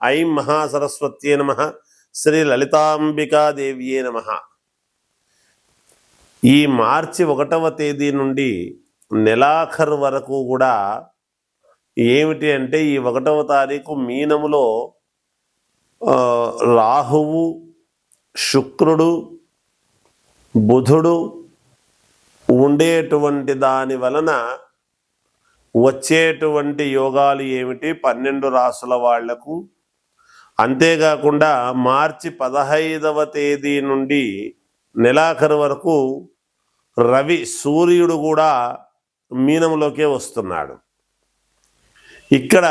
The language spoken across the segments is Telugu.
ఐం మహాసరస్వత్యే నమ. శ్రీ లలితాంబికాదేవ్యే నమ. ఈ మార్చి ఒకటవ తేదీ నుండి నెలాఖరు వరకు కూడా ఏమిటి అంటే ఈ ఒకటవ తారీఖు మీనములో రాహువు శుక్రుడు బుధుడు ఉండేటువంటి దాని వలన వచ్చేటువంటి యోగాలు ఏమిటి? పన్నెండు రాసుల వాళ్ళకు అంతేకాకుండా మార్చి పదహైదవ తేదీ నుండి నెలాఖరు వరకు రవి సూర్యుడు కూడా మీనంలోకే వస్తున్నాడు. ఇక్కడ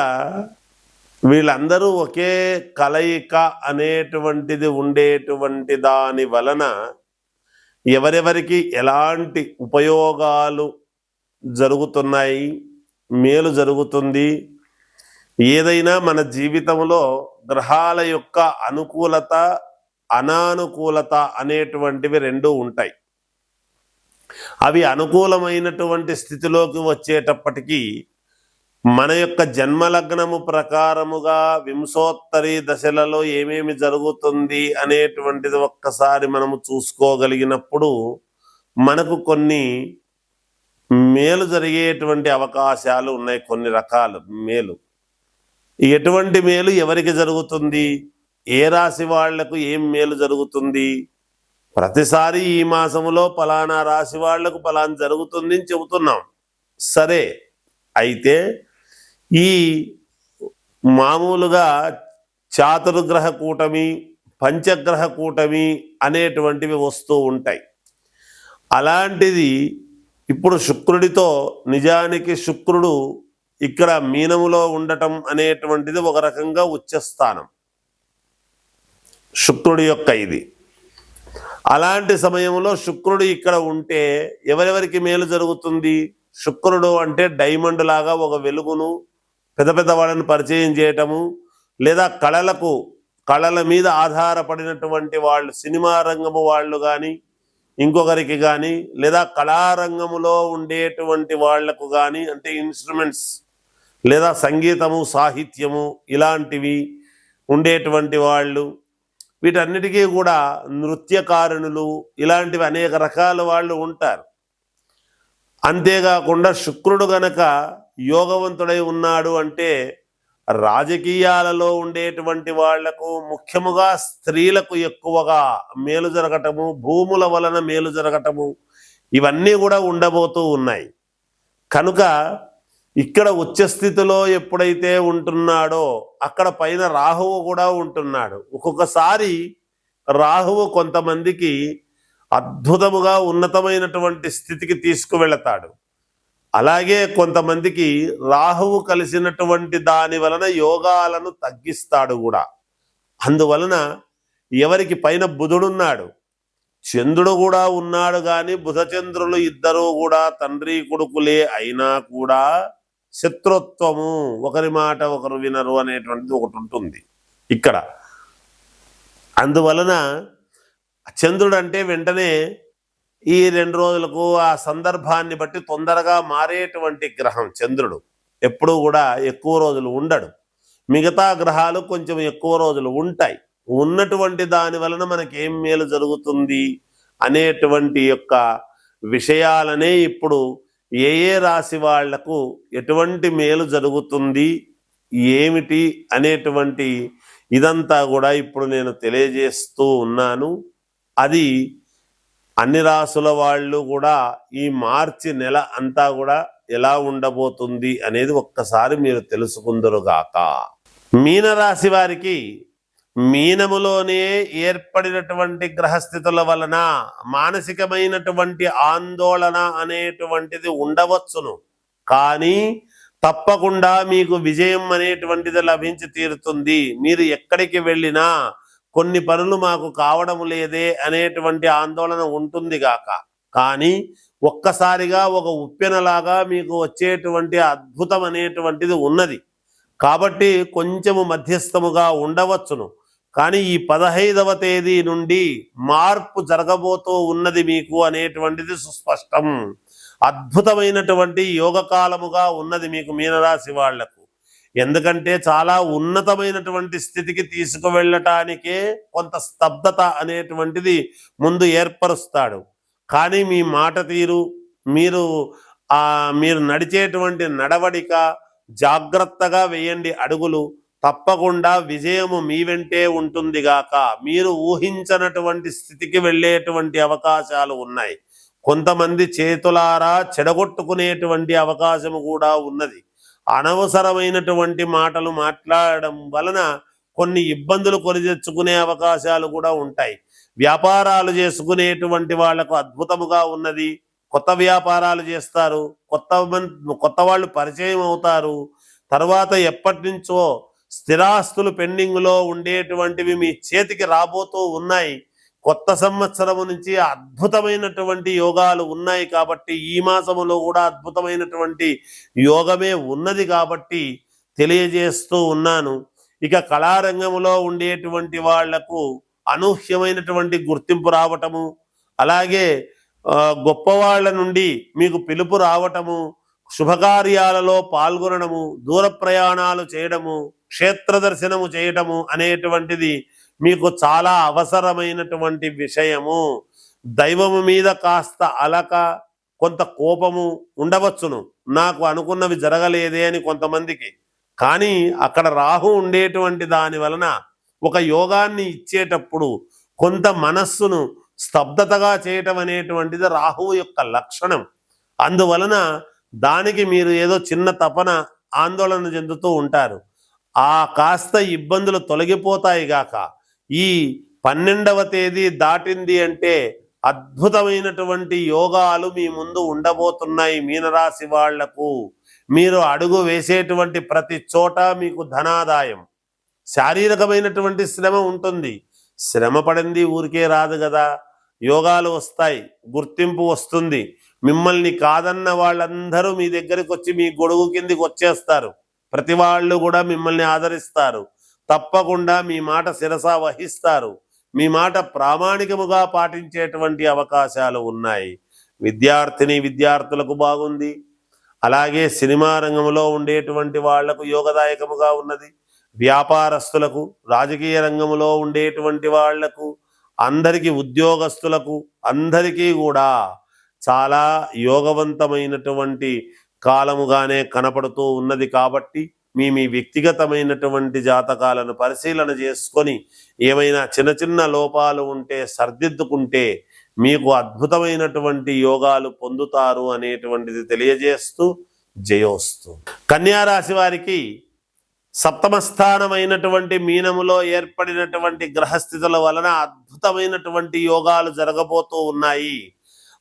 వీళ్ళందరూ ఒకే కలయిక అనేటువంటిది ఉండేటువంటి దాని వలన ఎవరెవరికి ఎలాంటి ఉపయోగాలు జరుగుతున్నాయి మేలు జరుగుతుంది ఏదైనా మన జీవితంలో గ్రహాల యొక్క అనుకూలత అనానుకూలత అనేటువంటివి రెండు ఉంటాయి. అవి అనుకూలమైనటువంటి స్థితిలోకి వచ్చేటప్పటికీ మన యొక్క జన్మలగ్నము ప్రకారముగా వింశోత్తరి దశలలో ఏమేమి జరుగుతుంది అనేటువంటిది ఒక్కసారి మనము చూసుకోగలిగినప్పుడు మనకు కొన్ని మేలు జరిగేటువంటి అవకాశాలు ఉన్నాయి కొన్ని రకాలు మేలు. ఎటువంటి మేలు ఎవరికి జరుగుతుంది? ఏ రాశి వాళ్ళకు ఏం మేలు జరుగుతుంది? ప్రతిసారి ఈ మాసములో పలానా రాశి వాళ్ళకు పలానా జరుగుతుంది అని చెబుతున్నాం. సరే అయితే ఈ మామూలుగా చాతుర్గ్రహ కూటమి పంచగ్రహ కూటమి అనేటువంటివి వస్తూ ఉంటాయి. అలాంటిది ఇప్పుడు శుక్రుడితో నిజానికి శుక్రుడు ఇక్కడ మీనములో ఉండటం అనేటువంటిది ఒక రకంగా ఉచ్చస్థానం. శుక్రుడి యొక్క ఇది. అలాంటి సమయంలో శుక్రుడు ఇక్కడ ఉంటే ఎవరెవరికి మేలు జరుగుతుంది? శుక్రుడు అంటే డైమండ్ లాగా ఒక వెలుగును పెద్ద పెద్ద వాళ్ళని పరిచయం చేయటము లేదా కళలకు కళల మీద ఆధారపడినటువంటి వాళ్ళు సినిమా రంగము వాళ్ళు కానీ ఇంకొకరికి కానీ లేదా కళారంగములో ఉండేటువంటి వాళ్ళకు కానీ అంటే ఇన్స్ట్రుమెంట్స్ లేదా సంగీతము సాహిత్యము ఇలాంటివి ఉండేటువంటి వాళ్ళు వీటన్నిటికీ కూడా నృత్యకారుణులు ఇలాంటివి అనేక రకాల వాళ్ళు ఉంటారు. అంతేకాకుండా శుక్రుడు గనక యోగవంతుడై ఉన్నాడు అంటే రాజకీయాలలో ఉండేటువంటి వాళ్ళకు ముఖ్యముగా స్త్రీలకు ఎక్కువగా మేలు జరగటము భూముల వలన మేలు జరగటము ఇవన్నీ కూడా ఉండబోతూ ఉన్నాయి. కనుక ఇక్కడ ఉచ్చస్థితిలో ఎప్పుడైతే ఉంటున్నాడో అక్కడ పైన రాహువు కూడా ఉంటున్నాడు. ఒక్కొక్కసారి రాహువు కొంతమందికి అద్భుతముగా ఉన్నతమైనటువంటి స్థితికి తీసుకువెళతాడు. అలాగే కొంతమందికి రాహువు కలిసినటువంటి దాని వలన యోగాలను తగ్గిస్తాడు కూడా. అందువలన ఎవరికి పైన బుధుడున్నాడు చంద్రుడు కూడా ఉన్నాడు కానీ బుధచంద్రులు ఇద్దరూ కూడా తండ్రి కొడుకులే అయినా కూడా శత్రుత్వము. ఒకరి మాట ఒకరు వినరు అనేటువంటిది ఒకటి ఉంటుంది. ఇక్కడ. అందువలన చంద్రుడు అంటే వెంటనే ఈ రెండు రోజులకు ఆ సందర్భాన్ని బట్టి తొందరగా మారేటువంటి గ్రహం చంద్రుడు. ఎప్పుడూ కూడా ఎక్కువ రోజులు ఉండడు. మిగతా గ్రహాలు కొంచెం ఎక్కువ రోజులు ఉంటాయి. ఉన్నటువంటి దాని వలన మనకేం మేలు జరుగుతుంది అనేటువంటి యొక్క విషయాలనే ఇప్పుడు ఏ ఏ రాశి వాళ్ళకు ఎటువంటి మేలు జరుగుతుంది ఏమిటి అనేటువంటి ఇదంతా కూడా ఇప్పుడు నేను తెలియజేస్తూ ఉన్నాను. అది అన్ని రాసుల వాళ్ళు కూడా ఈ మార్చి నెల అంతా కూడా ఎలా ఉండబోతుంది అనేది ఒక్కసారి మీరు తెలుసుకుందరుగాక మీనరాశి వారికి మీనములోనే ఏర్పడినటువంటి గ్రహస్థితుల వలన మానసికమైనటువంటి ఆందోళన అనేటువంటిది ఉండవచ్చును. కానీ తప్పకుండా మీకు విజయం అనేటువంటిది లభించి తీరుతుంది. మీరు ఎక్కడికి వెళ్ళినా కొన్ని పనులు మాకు కావడం లేదే అనేటువంటి ఆందోళన ఉంటుంది గాక. కానీ ఒక్కసారిగా ఒక ఉప్పెనలాగా మీకు వచ్చేటువంటి అద్భుతం అనేటువంటిది ఉన్నది. కాబట్టి కొంచెము మధ్యస్థముగా ఉండవచ్చును. కానీ ఈ పదహైదవ తేదీ నుండి మార్పు జరగబోతూ ఉన్నది మీకు అనేటువంటిది సుస్పష్టం. అద్భుతమైనటువంటి యోగకాలముగా ఉన్నది మీకు మీనరాశి వాళ్ళకు. ఎందుకంటే చాలా ఉన్నతమైనటువంటి స్థితికి తీసుకువెళ్ళటానికే కొంత స్తబ్దత అనేటువంటిది ముందు ఏర్పరుస్తాడు. కానీ మీ మాట తీరు మీరు మీరు నడిచేటువంటి నడవడిక జాగ్రత్తగా వేయండి అడుగులు. తప్పకుండా విజయము మీ వెంటే ఉంటుంది గాక. మీరు ఊహించనటువంటి స్థితికి వెళ్ళేటువంటి అవకాశాలు ఉన్నాయి. కొంతమంది చేతులారా చెడగొట్టుకునేటువంటి అవకాశము కూడా ఉన్నది. అనవసరమైనటువంటి మాటలు మాట్లాడడం వలన కొన్ని ఇబ్బందులు కొని తెచ్చుకునే అవకాశాలు కూడా ఉంటాయి. వ్యాపారాలు చేసుకునేటువంటి వాళ్ళకు అద్భుతముగా ఉన్నది. కొత్త వ్యాపారాలు చేస్తారు. కొత్త కొత్త వాళ్ళు పరిచయం అవుతారు. తర్వాత ఎప్పటి నుంచో స్థిరాస్తులు పెండింగ్లో ఉండేటువంటివి మీ చేతికి రాబోతూ ఉన్నాయి. కొత్త సంవత్సరము నుంచి అద్భుతమైనటువంటి యోగాలు ఉన్నాయి కాబట్టి ఈ మాసములో కూడా అద్భుతమైనటువంటి యోగమే ఉన్నది కాబట్టి తెలియజేస్తూ ఉన్నాను. ఇక కళారంగంలో ఉండేటువంటి వాళ్ళకు అనూహ్యమైనటువంటి గుర్తింపు రావటము అలాగే గొప్పవాళ్ళ నుండి మీకు పిలుపు రావటము శుభకార్యాలలో పాల్గొనడము దూర ప్రయాణాలు చేయడము క్షేత్ర దర్శనము చేయటము అనేటువంటిది మీకు చాలా అవసరమైనటువంటి విషయము. దైవము మీద కాస్త అలక కొంత కోపము ఉండవచ్చును. నాకు అనుకున్నవి జరగలేదే అని కొంతమందికి. కానీ అక్కడ రాహు ఉండేటువంటి దాని వలన ఒక యోగాన్ని ఇచ్చేటప్పుడు కొంత మనస్సును స్తబ్దతగా చేయటం అనేటువంటిది రాహువు యొక్క లక్షణం. అందువలన దానికి మీరు ఏదో చిన్న తపన ఆందోళన చెందుతూ ఉంటారు. ఆ కాస్త ఇబ్బందులు తొలగిపోతాయి గాక ఈ పన్నెండవ తేదీ దాటింది అంటే అద్భుతమైనటువంటి యోగాలు మీ ముందు ఉండబోతున్నాయి మీనరాశి వాళ్ళకు. మీరు అడుగు వేసేటువంటి ప్రతి చోట మీకు ధనాదాయం. శారీరకమైనటువంటి శ్రమ ఉంటుంది. శ్రమ పడింది ఊరికే రాదు కదా. యోగాలు వస్తాయి. గుర్తింపు వస్తుంది. మిమ్మల్ని కాదన్న వాళ్ళందరూ మీ దగ్గరికి వచ్చి మీ గొడుగు కిందికి వచ్చేస్తారు. ప్రతి వాళ్ళు కూడా మిమ్మల్ని ఆదరిస్తారు. తప్పకుండా మీ మాట శిరస వహిస్తారు. మీ మాట ప్రామాణికముగా పాటించేటువంటి అవకాశాలు ఉన్నాయి. విద్యార్థిని విద్యార్థులకు బాగుంది. అలాగే సినిమా రంగంలో ఉండేటువంటి వాళ్ళకు యోగదాయకముగా ఉన్నది. వ్యాపారస్తులకు రాజకీయ రంగంలో ఉండేటువంటి వాళ్ళకు అందరికీ ఉద్యోగస్తులకు అందరికీ కూడా చాలా యోగవంతమైనటువంటి కాలముగానే కనపడుతూ ఉన్నది కాబట్టి మీ మీ వ్యక్తిగతమైనటువంటి జాతకాలను పరిశీలన చేసుకొని ఏమైనా చిన్న చిన్న లోపాలు ఉంటే సర్దిద్దుకుంటే మీకు అద్భుతమైనటువంటి యోగాలు పొందుతారు అనేటువంటిది తెలియజేస్తూ జయోస్తు. కన్యారాశి వారికి సప్తమ స్థానమైనటువంటి మీనములో ఏర్పడినటువంటి గ్రహస్థితుల వలన అద్భుతమైనటువంటి యోగాలు జరగబోతూ ఉన్నాయి.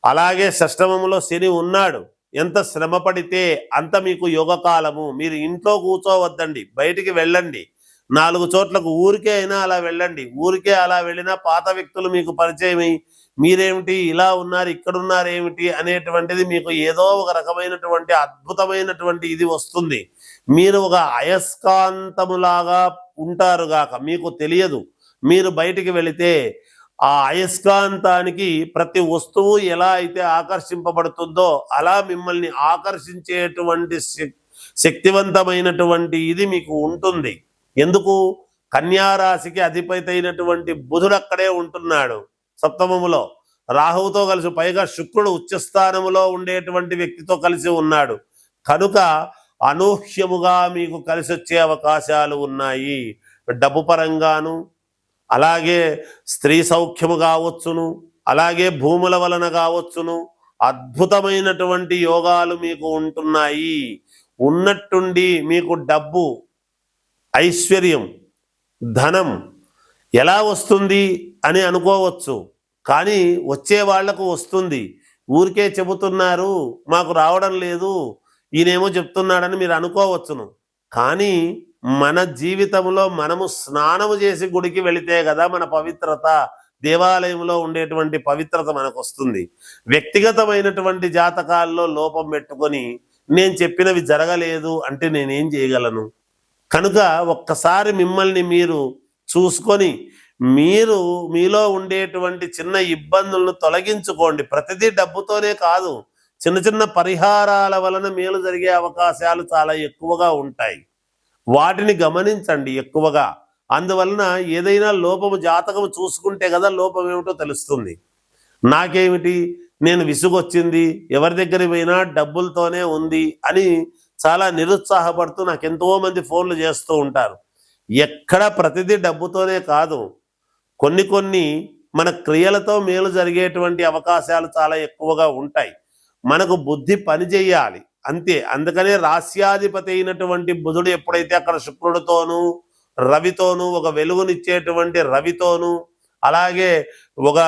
అలాగే సష్టమంలో శని ఉన్నాడు. ఎంత శ్రమ పడితే అంత మీకు యోగకాలము. మీరు ఇంట్లో కూర్చోవద్దండి. బయటికి వెళ్ళండి. నాలుగు చోట్లకు ఊరికే అయినా అలా వెళ్ళండి. ఊరికే అలా వెళ్ళినా పాత వ్యక్తులు మీకు పరిచయమై మీరేమిటి? ఇలా ఉన్నారు ఇక్కడ ఉన్నారు ఏమిటి? అనేటువంటిది మీకు ఏదో ఒక రకమైనటువంటి అద్భుతమైనటువంటి ఇది వస్తుంది. మీరు ఒక అయస్కాంతములాగా ఉంటారు గాక. మీకు తెలియదు. మీరు బయటికి వెళితే ఆ అయస్కాంతానికి ప్రతి వస్తువు ఎలా అయితే ఆకర్షింపబడుతుందో అలా మిమ్మల్ని ఆకర్షించేటువంటి శక్తివంతమైనటువంటి ఇది మీకు ఉంటుంది. ఎందుకు? కన్యారాశికి అధిపతి అయినటువంటి బుధుడు అక్కడే ఉంటున్నాడు సప్తమములో. రాహువుతో కలిసి పైగా శుక్రుడు ఉచ్చస్థానములో ఉండేటువంటి వ్యక్తితో కలిసి ఉన్నాడు. కనుక అనూహ్యముగా మీకు కలిసి వచ్చే అవకాశాలు ఉన్నాయి. డబ్బు పరంగాను అలాగే స్త్రీ సౌఖ్యము కావచ్చును అలాగే భూముల వలన కావచ్చును. అద్భుతమైనటువంటి యోగాలు మీకు ఉంటున్నాయి. ఉన్నట్టుండి మీకు డబ్బు ఐశ్వర్యం ధనం ఎలా వస్తుంది అని అనుకోవచ్చు. కానీ వచ్చే వాళ్ళకు వస్తుంది. ఊరికే చెబుతున్నారు మాకు రావడం లేదు ఈయనేమో చెప్తున్నాడని మీరు అనుకోవచ్చును. కానీ మన జీవితంలో మనము స్నానము చేసి గుడికి వెళితే కదా మన పవిత్రత దేవాలయంలో ఉండేటువంటి పవిత్రత మనకు వస్తుంది వ్యక్తిగతమైనటువంటి జాతకాల్లో లోపం పెట్టుకొని నేను చెప్పినవి జరగలేదు అంటే నేనేం చేయగలను? కనుక ఒక్కసారి మిమ్మల్ని మీరు చూసుకొని మీరు మీలో ఉండేటువంటి చిన్న ఇబ్బందులను తొలగించుకోండి. ప్రతిదీ డబ్బుతోనే కాదు. చిన్న చిన్న పరిహారాల వలన మేలు జరిగే అవకాశాలు చాలా ఎక్కువగా ఉంటాయి. వాటిని గమనించండి ఎక్కువగా. అందువలన ఏదైనా లోపము జాతకం చూసుకుంటే కదా లోపం ఏమిటో తెలుస్తుంది. నాకేమిటి? నేను విసుగొచ్చింది ఎవరి దగ్గర పోయినా డబ్బులతోనే ఉంది అని చాలా నిరుత్సాహపడుతూ నాకు ఎంతోమంది ఫోన్లు చేస్తూ ఉంటారు. ఎక్కడ ప్రతిదీ డబ్బుతోనే కాదు. కొన్ని కొన్ని మన క్రియలతో మేలు జరిగేటువంటి అవకాశాలు చాలా ఎక్కువగా ఉంటాయి. మనకు బుద్ధి పనిచేయాలి అంతే. అందుకనే రాస్యాధిపతి అయినటువంటి బుధుడు ఎప్పుడైతే అక్కడ శుక్రుడితోనూ రవితోనూ ఒక వెలుగునిచ్చేటువంటి రవితోనూ అలాగే ఒక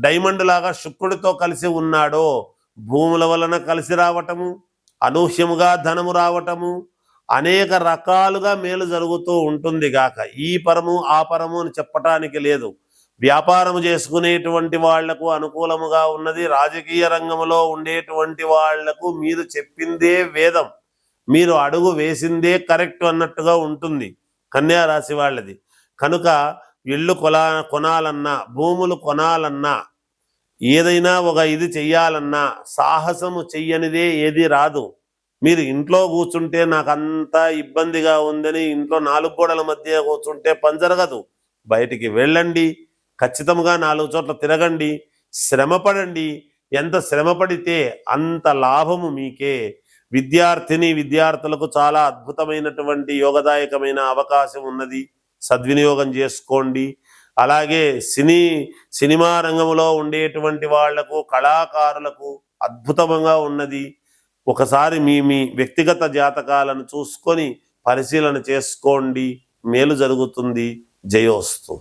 డైమండ్ లాగా శుక్రుడితో కలిసి ఉన్నాడో భూముల వలన కలిసి రావటము అనూహ్యముగా ధనము రావటము అనేక రకాలుగా మేలు జరుగుతూ ఉంటుంది గాక. ఈ పరము ఆ పరము అని చెప్పటానికి లేదు. వ్యాపారము చేసుకునేటువంటి వాళ్ళకు అనుకూలముగా ఉన్నది. రాజకీయ రంగంలో ఉండేటువంటి వాళ్ళకు మీరు చెప్పిందే వేదం. మీరు అడుగు వేసిందే కరెక్ట్ అన్నట్టుగా ఉంటుంది కన్యా రాశి వాళ్ళది. కనుక ఇళ్ళు కొలా కొనాలన్నా భూములు కొనాలన్నా ఏదైనా ఒక ఇది చెయ్యాలన్నా సాహసము చెయ్యనిదే ఏది రాదు. మీరు ఇంట్లో కూర్చుంటే నాకు అంతా ఇబ్బందిగా ఉందని ఇంట్లో నాలుగు గోడల మధ్య కూర్చుంటే పని జరగదు బయటికి వెళ్ళండి. ఖచ్చితంగా నాలుగు చోట్ల తిరగండి శ్రమపడండి. ఎంత శ్రమపడితే అంత లాభము మీకే. విద్యార్థిని విద్యార్థులకు చాలా అద్భుతమైనటువంటి యోగదాయకమైన అవకాశం ఉన్నది. సద్వినియోగం చేసుకోండి. అలాగే సినీ సినిమా రంగంలో ఉండేటువంటి వాళ్ళకు కళాకారులకు అద్భుతంగా ఉన్నది. ఒకసారి మీ మీ వ్యక్తిగత జాతకాలను చూసుకొని పరిశీలన చేసుకోండి. మేలు జరుగుతుంది. జయోస్తు.